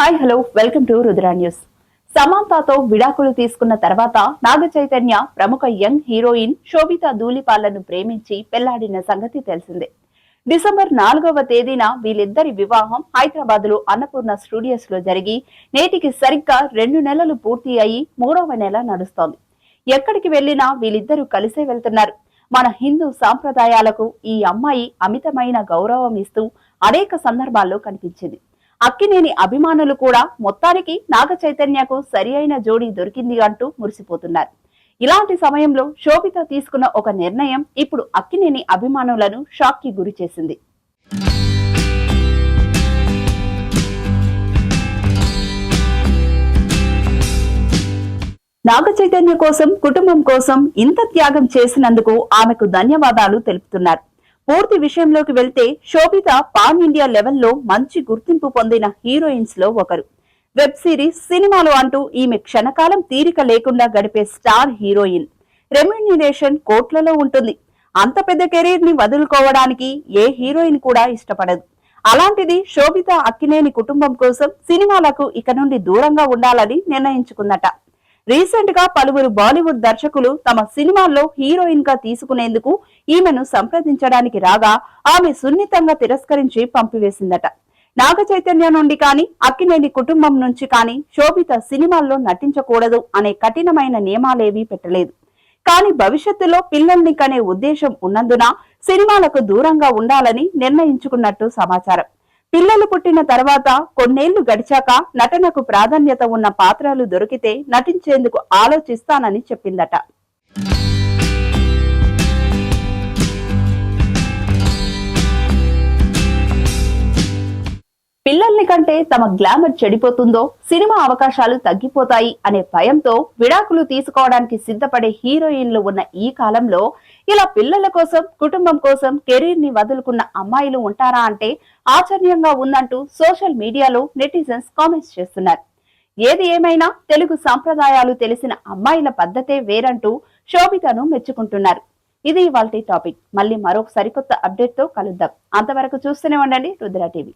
Hi hello welcome to Rudra news. సమాంతతో విడాకులు తీసుకున్న తర్వాత నాగ చైతన్య ప్రముఖ యంగ్ హీరోయిన్ శోభిత ధూళిపాలను ప్రేమించి పెళ్ళాడిన సంగతి తెలిసిందే. డిసెంబర్ నాలుగవ తేదీన వీళ్ళిద్దరి వివాహం హైదరాబాద్లో అన్నపూర్ణ స్టూడియోస్లో జరిగి నేటికి సరిగ్గా రెండు నెలలు పూర్తి అయి మూడవ నెల నడుస్తోంది. ఎక్కడికి వెళ్ళినా వీళ్ళిద్దరూ కలిసే వెళ్తున్నారు. మన హిందూ సాంప్రదాయాలకు ఈ అమ్మాయి అమితమైన గౌరవం ఇస్తూ అనేక సందర్భాల్లో కనిపించింది. అక్కినేని అభిమానులు కూడా మొత్తానికి నాగ చైతన్యకు సరి అయిన జోడీ దొరికింది అంటూ మురిసిపోతున్నారు. ఇలాంటి సమయంలో శోభిత తీసుకున్న ఒక నిర్ణయం ఇప్పుడు అక్కినేని అభిమానులను షాక్కి గురి చేసింది. నాగ చైతన్య కోసం కుటుంబం కోసం ఇంత త్యాగం చేసినందుకు ఆమెకు ధన్యవాదాలు తెలుపుతున్నారు. పూర్తి విషయంలోకి వెళ్తే శోభిత పాన్ ఇండియా లెవెల్లో మంచి గుర్తింపు పొందిన హీరోయిన్స్లో ఒకరు. వెబ్ సిరీస్ సినిమాలు అంటూ ఈమె క్షణకాలం తీరిక లేకుండా గడిపే స్టార్ హీరోయిన్. రెమ్యునరేషన్ కోట్లలో ఉంటుంది. అంత పెద్ద కెరీర్ని వదులుకోవడానికి ఏ హీరోయిన్ కూడా ఇష్టపడదు. అలాంటిది శోభిత అక్కినేని కుటుంబం కోసం సినిమాలకు ఇక నుండి దూరంగా ఉండాలని నిర్ణయించుకుందట. రీసెంట్గా పలువురు బాలీవుడ్ దర్శకులు తమ సినిమాల్లో హీరోయిన్గా తీసుకునేందుకు ఈమెను సంప్రదించడానికి రాగా ఆమె సున్నితంగా తిరస్కరించి పంపివేసిందట. నాగ చైతన్య నుండి కానీ అక్కినేని కుటుంబం నుంచి కానీ శోభిత సినిమాల్లో నటించకూడదు అనే కఠినమైన నియమాలేవీ పెట్టలేదు. కానీ భవిష్యత్తులో పిల్లల్ని కనే ఉద్దేశం ఉన్నందున సినిమాలకు దూరంగా ఉండాలని నిర్ణయించుకున్నట్టు సమాచారం. పిల్లలు పుట్టిన తర్వాత కొన్నేళ్ళు గడిచాక నటనకు ప్రాధాన్యత ఉన్న పాత్రలు దొరికితే నటించేందుకు ఆలోచిస్తానని చెప్పిందట. పిల్లల్ని తమ గ్లామర్ చెడిపోతుందో సినిమా అవకాశాలు తగ్గిపోతాయి అనే భయంతో విడాకులు తీసుకోవడానికి సిద్ధపడే హీరోయిన్లు ఉన్న ఈ కాలంలో ఇలా పిల్లల కోసం కుటుంబం కోసం కెరీర్ని వదులుకున్న అమ్మాయిలు ఉంటారా అంటే ఆశ్చర్యంగా ఉందంటూ సోషల్ మీడియాలో నెటిజన్స్ కామెంట్స్ చేస్తున్నారు. ఏది ఏమైనా తెలుగు సాంప్రదాయాలు తెలిసిన అమ్మాయిల పద్ధతే వేరంటూ శోభితను మెచ్చుకుంటున్నారు. ఇది ఇవాళ టాపిక్. మళ్ళీ మరొక సరికొత్త అప్డేట్తో కలుద్దాం. అంతవరకు చూస్తూనే ఉండండి రుద్ర టీవీ.